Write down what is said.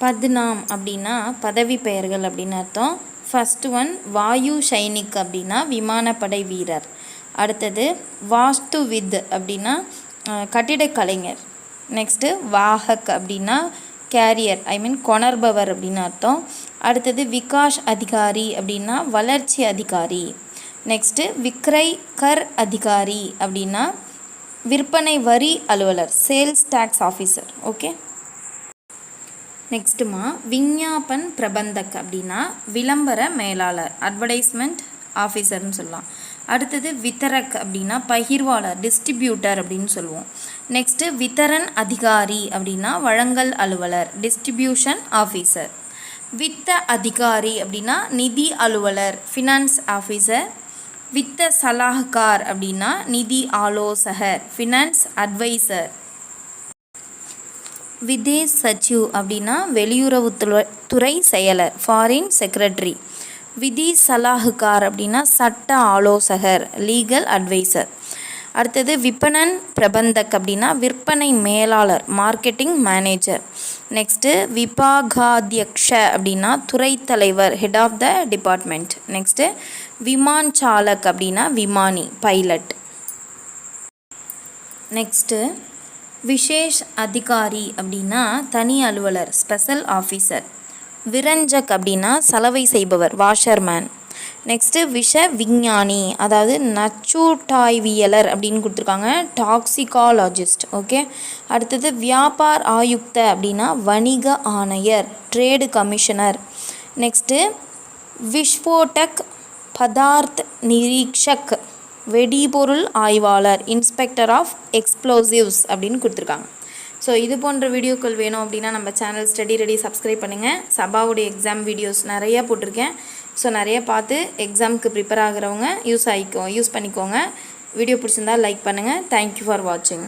பத்நாம் அப்படின்னா பதவி பெயர்கள் அப்படின்னு அர்த்தம். ஃபஸ்ட்டு ஒன் வாயு சைனிக் அப்படின்னா விமானப்படை வீரர். அடுத்தது வாஸ்து வித் அப்படின்னா அஹ், கட்டிடக் கலைஞர். நெக்ஸ்ட்டு வாஹக் அப்படின்னா கேரியர் ஐ மீன் கொணர்பவர் அப்படின்னு அர்த்தம். அடுத்தது விகாஷ் அதிகாரி அப்படின்னா வளர்ச்சி அதிகாரி. நெக்ஸ்ட்டு விக்ரை கர் அதிகாரி அப்படின்னா விற்பனை வரி அலுவலர் சேல்ஸ் டேக்ஸ் ஆஃபீஸர் ஓகே நெக்ஸ்ட்டுமா விஞ்ஞாபன் பிரபந்தக் அப்படின்னா விளம்பர மேலாளர் அட்வர்டைஸ்மெண்ட் ஆஃபீஸர்னு சொல்லலாம். அடுத்தது வித்தரக் அப்படின்னா பகிர்வாளர் டிஸ்ட்ரிபியூட்டர் அப்படின்னு சொல்லுவோம். நெக்ஸ்ட்டு வித்தரன் அதிகாரி அப்படின்னா வழங்கல் அலுவலர் டிஸ்ட்ரிபியூஷன் ஆஃபீஸர் வித்த அதிகாரி அப்படின்னா நிதி அலுவலர் ஃபினான்ஸ் ஆஃபீஸர் வித்த சலாஹ்கார் அப்படின்னா நிதி ஆலோசகர் ஃபினான்ஸ் அட்வைசர் விதேஷ் சச்சிவ் அப்படின்னா வெளியுறவுத்துறை துறை செயலர் ஃபாரின் செக்ரட்டரி விதி சலாகுக்கார் அப்படின்னா சட்ட ஆலோசகர் லீகல் அட்வைசர் அடுத்தது விபணன் பிரபந்தக் அப்படின்னா விற்பனை மேலாளர் மார்க்கெட்டிங் மேனேஜர் நெக்ஸ்ட்டு விபாகாத்தியக்ஷ அப்படின்னா துறை தலைவர் head of the department next விமான் சாலக் அப்படின்னா விமானி பைலட் நெக்ஸ்ட்டு விசேஷ் அதிகாரி அப்படின்னா தனி அலுவலர் ஸ்பெஷல் ஆஃபீஸர் விரஞ்சக் அப்படின்னா சலவை செய்பவர் வாஷர்மேன் நெக்ஸ்ட்டு விஷ விஞ்ஞானி அதாவது நச்சூட்டாய்வியலர் அப்படின்னு கொடுத்துருக்காங்க டாக்ஸிகாலஜிஸ்ட் ஓகே அடுத்தது வியாபார் ஆயுக்த அப்படின்னா வணிக ஆணையர் ட்ரேடு கமிஷனர் நெக்ஸ்ட்டு விஸ்வோடக் பதார்த் நிரீக்ஷக் வெடிபொருள் ஆய்வாளர் இன்ஸ்பெக்டர் ஆஃப் எக்ஸ்ப்ளோசிவ்ஸ் அப்படின்னு கொடுத்துருக்காங்க. ஸோ இது போன்ற வீடியோக்கள் வேணும் அப்படின்னா நம்ம சேனல் ஸ்டடி ரெடி சப்ஸ்கிரைப் பண்ணுங்கள் சபாவுடைய எக்ஸாம் வீடியோஸ் நிறையா போட்டிருக்கேன். ஸோ நிறைய பார்த்து எக்ஸாமுக்கு ப்ரிப்பேர் ஆகிறவங்க யூஸ் ஆகிக்கோ யூஸ் பண்ணிக்கோங்க. வீடியோ பிடிச்சிருந்தா லைக் பண்ணுங்கள் தேங்க்யூ ஃபார் வாட்சிங்